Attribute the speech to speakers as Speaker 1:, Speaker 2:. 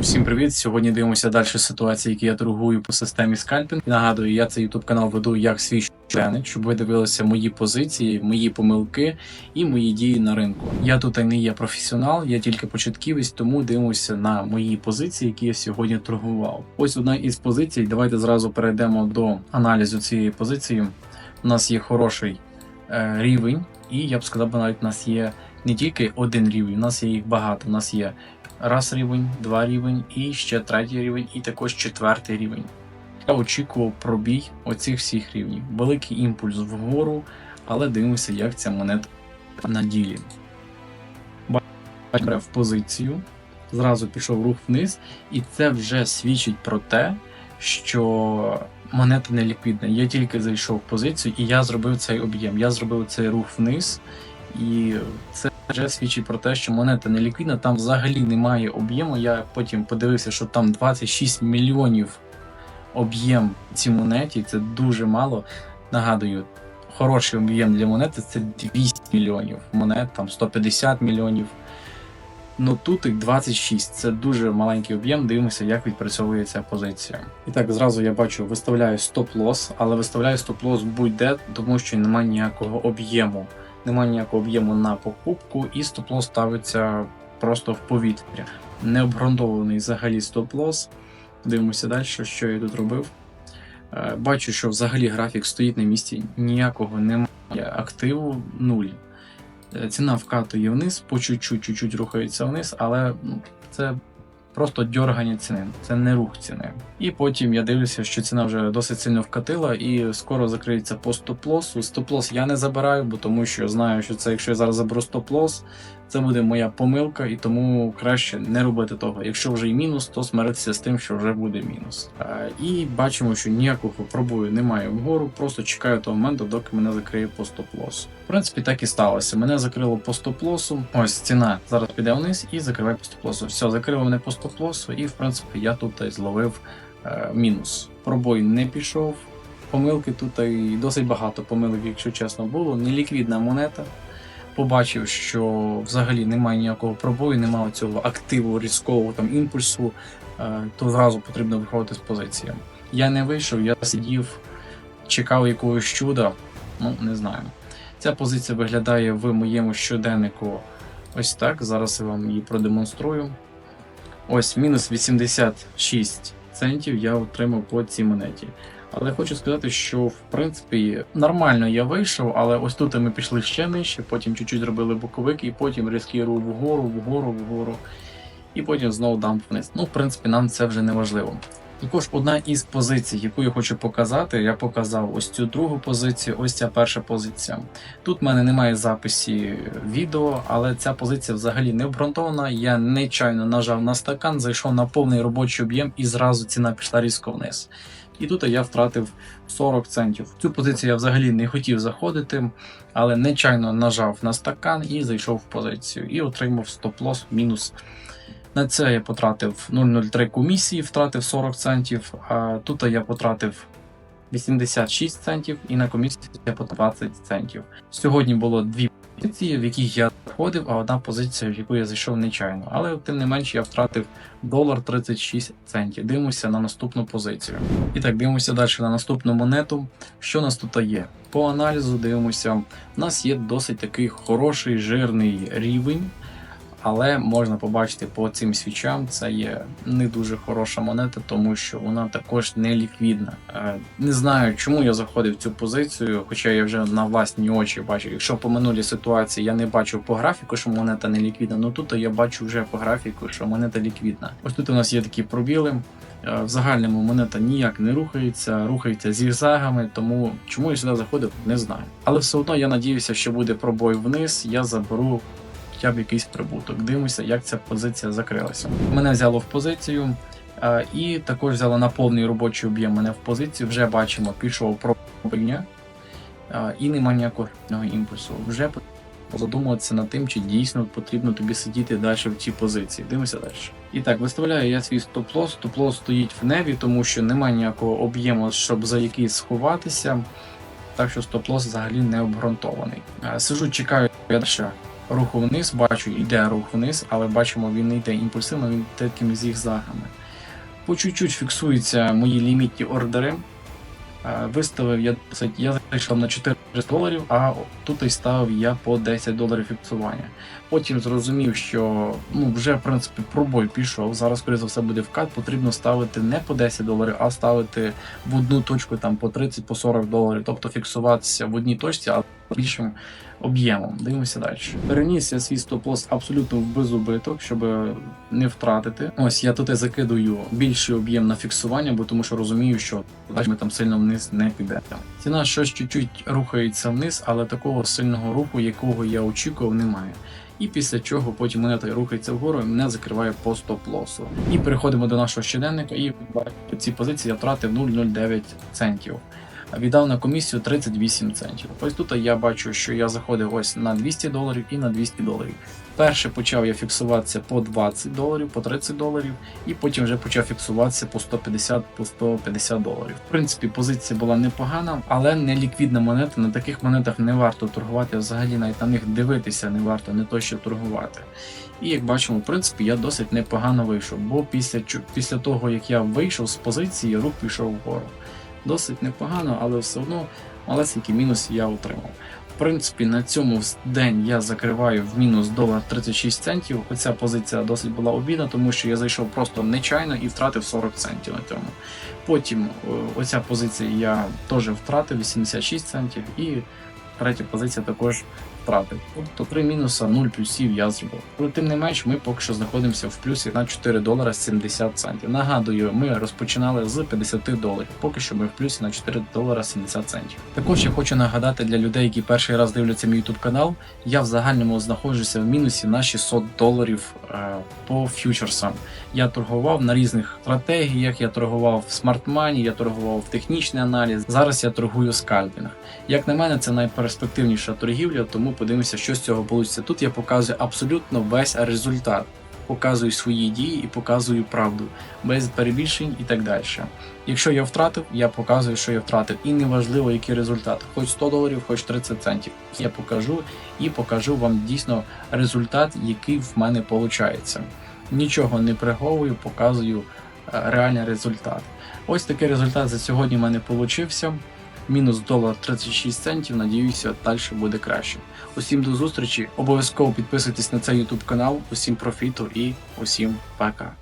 Speaker 1: Усім привіт! Сьогодні дивимося далі ситуації, які я торгую по системі скальпінг. Нагадую, я цей YouTube канал веду як свій щоденник, щоб ви дивилися мої позиції, мої помилки і мої дії на ринку. Я тут і не є професіонал, я тільки початківець, тому дивимося на мої позиції, які я сьогодні торгував. Ось одна із позицій. Давайте зразу перейдемо до аналізу цієї позиції. У нас є хороший е, рівень, і я б сказав, навіть у нас є не тільки один рівень, у нас є їх багато. У нас є раз рівень, два рівень, і ще третій рівень, і також четвертий рівень. Я очікував пробій оцих всіх рівнів. Великий імпульс вгору, але дивимося, як ця монета на ділі. Бачимо в позицію, зразу пішов рух вниз, і це вже свідчить про те, що монета не ліквідна. Я тільки зайшов в позицію і я зробив цей об'єм. Я зробив цей рух вниз, і це вже свідчить про те, що монета не ліквідна, там взагалі немає об'єму. Я потім подивився, що там 26 мільйонів об'єм цій монеті. Це дуже мало. Нагадую, хороший об'єм для монети це 200 мільйонів монет, там 150 мільйонів. Ну тут їх 26, це дуже маленький об'єм. Дивимося, як відпрацьовує ця позиція. І так, зразу я бачу, виставляю стоп-лос, але виставляю стоп-лос будь-де, тому що немає ніякого об'єму немає ніякого об'єму на покупку, і стоп-лос ставиться просто в повітря. Необґрунтований взагалі стоп-лос. Дивимося далі, що я тут робив. Е, Бачу, що взагалі графік стоїть на місці, ніякого немає активу, нуль. Е, Ціна вкатує вниз, по чуть-чуть рухається вниз, але ну, це просто дьоргання ціни, це не рух ціни. І потім я дивлюся, що ціна вже досить сильно вкатила і скоро закриється по стоп-лосу. Стоп-лос я не забираю, бо тому що знаю, що це, якщо я зараз заберу стоп-лос, це буде моя помилка, і тому краще не робити того. Якщо вже і мінус, то смиритися з тим, що вже буде мінус. І бачимо, що ніякого пробою немає вгору, просто чекаю того моменту, доки мене закриє по стоп-лосу. В принципі, так і сталося. Мене закрило по стоп-лосу. Ось ціна зараз піде вниз і закриває по стоп-лосу. Все, закрило мене по стоп-лосу, і в принципі я тут і зловив е, мінус. Пробой не пішов. Помилки тут і досить багато помилок, якщо чесно було. Неліквідна монета. Побачив, що взагалі немає ніякого пробою, немає цього активу різкого там імпульсу, е, то зразу потрібно виходити з позиції. Я не вийшов, я сидів, чекав якогось чуда. Ну, не знаю. Ця позиція виглядає в моєму щоденнику ось так. Зараз я вам її продемонструю. Ось мінус 86 центів я отримав по цій монеті. Але хочу сказати, що в принципі нормально я вийшов, але ось тут ми пішли ще нижче, потім чуть-чуть зробили боковик, і потім різкий рух вгору, вгору, вгору, і потім знову дамп вниз. Ну, в принципі, нам це вже не важливо. Також одна із позицій, яку я хочу показати, я показав ось цю другу позицію, ось ця перша позиція. Тут в мене немає записі відео, але ця позиція взагалі не обґрунтована. Я нечайно нажав на стакан, зайшов на повний робочий об'єм і зразу ціна пішла різко вниз. І тут я втратив 40 центів. Цю позицію я взагалі не хотів заходити, але нечайно нажав на стакан і зайшов в позицію. І отримав стоп-лос мінус. На це я потратив 0,03 комісії, втратив 40 центів, а тут я потратив 86 центів і на комісію я потратив 20 центів. Сьогодні було дві позиції, в яких я заходив, а одна позиція, в яку я зайшов нечайно. Але тим не менш я втратив долар 36 центів. Дивимося на наступну позицію. І так, дивимося далі на наступну монету. Що нас тут є? По аналізу дивимося, у нас є досить такий хороший жирний рівень. Але можна побачити по цим свічам, це є не дуже хороша монета, тому що вона також не ліквідна. Е, Не знаю, чому я заходив в цю позицію, хоча я вже на власні очі бачу. Якщо по минулій ситуації я не бачив по графіку, що монета не ліквідна, ну тут я бачу вже по графіку, що монета ліквідна. Ось тут у нас є такі пробіли. Е, В загальному монета ніяк не рухається, рухається зігзагами, тому чому я сюди заходив, не знаю. Але все одно я надіюся, що буде пробой вниз, я заберу хоча б якийсь прибуток. Дивимося, як ця позиція закрилася. Мене взяло в позицію. е, І також взяло на повний робочий об'єм мене в позицію. Вже бачимо, пішов пробення е, і немає ніякого імпульсу. Вже задумуватися над тим, чи дійсно потрібно тобі сидіти далі в цій позиції. Дивимося далі. І так, виставляю я свій стоп-лос. Стоп-лос стоїть в небі, тому що немає ніякого об'єму, щоб за який сховатися. Так що стоп-лос взагалі не обґрунтований. Е, Сижу, чекаю далі руху вниз, бачу, йде рух вниз, але бачимо, він не йде імпульсивно, він йде такими зігзагами. По чуть-чуть фіксуються мої лімітні ордери. Е, Виставив я я зайшов на 4 доларів, а тут і ставив я по 10 доларів фіксування. Потім зрозумів, що ну вже в принципі пробой пішов. Зараз, скоріше за все, буде вкат. Потрібно ставити не по 10 доларів, а ставити в одну точку там по 30 по 40 доларів. Тобто фіксуватися в одній точці, а більшим об'ємом. Дивимося далі. Переніс я свій стоп-лосс абсолютно в безубиток, щоб не втратити. Ось я тут закидую більший об'єм на фіксування, бо тому що розумію, що ми там сильно вниз не піде. Ціна щось чуть-чуть рухається вниз, але такого сильного руху, якого я очікував, немає. І після чого потім монета рухається вгору і мене закриває по стоп-лосу. І переходимо до нашого щоденника, і бачите, ці позиції я втратив 0,09 центів. Віддав на комісію 38 центів. Ось тут я бачу, що я заходив ось на 200 доларів і на 200 доларів. Перше почав я фіксуватися по 20 доларів, по 30 доларів, і потім вже почав фіксуватися по 150 по 150 доларів. В принципі, позиція була непогана, але не ліквідна монета. На таких монетах не варто торгувати, взагалі навіть на них дивитися не варто, не то що торгувати. І як бачимо, в принципі, я досить непогано вийшов, бо після, після того, як я вийшов з позиції, рух пішов вгору. Досить непогано, але все одно малесенький мінус я отримав. В принципі, на цьому день я закриваю в мінус долар 36 центів. Оця позиція досить була обідна, тому що я зайшов просто нечайно і втратив 40 центів на цьому. Потім оця позиція я теж втратив 86 центів, і третя позиція також втратив. Тобто три мінуса 0 плюсів я зробив. Але тим не менш, ми поки що знаходимося в плюсі на 4 долара 70 центів. Нагадую, ми розпочинали з 50 доларів. Поки що ми в плюсі на 4 долара 70 центів. Також я хочу нагадати для людей, які перший раз дивляться мій YouTube канал. Я в загальному знаходжуся в мінусі на 600 доларів е, по фьючерсам. Я торгував на різних стратегіях, я торгував в смарт-мані, я торгував в технічний аналіз. Зараз я торгую скальпінг. Як на мене, це найперспективніша торгівля, тому подивимося, що з цього вийде. Тут я показую абсолютно весь результат. Показую свої дії і показую правду, без перебільшень і так далі. Якщо я втратив, я показую, що я втратив. І неважливо, який результат, хоч 100 доларів, хоч 30 центів. Я покажу і покажу вам дійсно результат, який в мене виходить. Нічого не приховую, показую е, реальний результат. Ось такий результат за сьогодні в мене вийшов. Мінус долар 36 центів. Надіюся, далі буде краще. Усім до зустрічі. Обов'язково підписуйтесь на цей YouTube канал. Усім профіту і усім пока.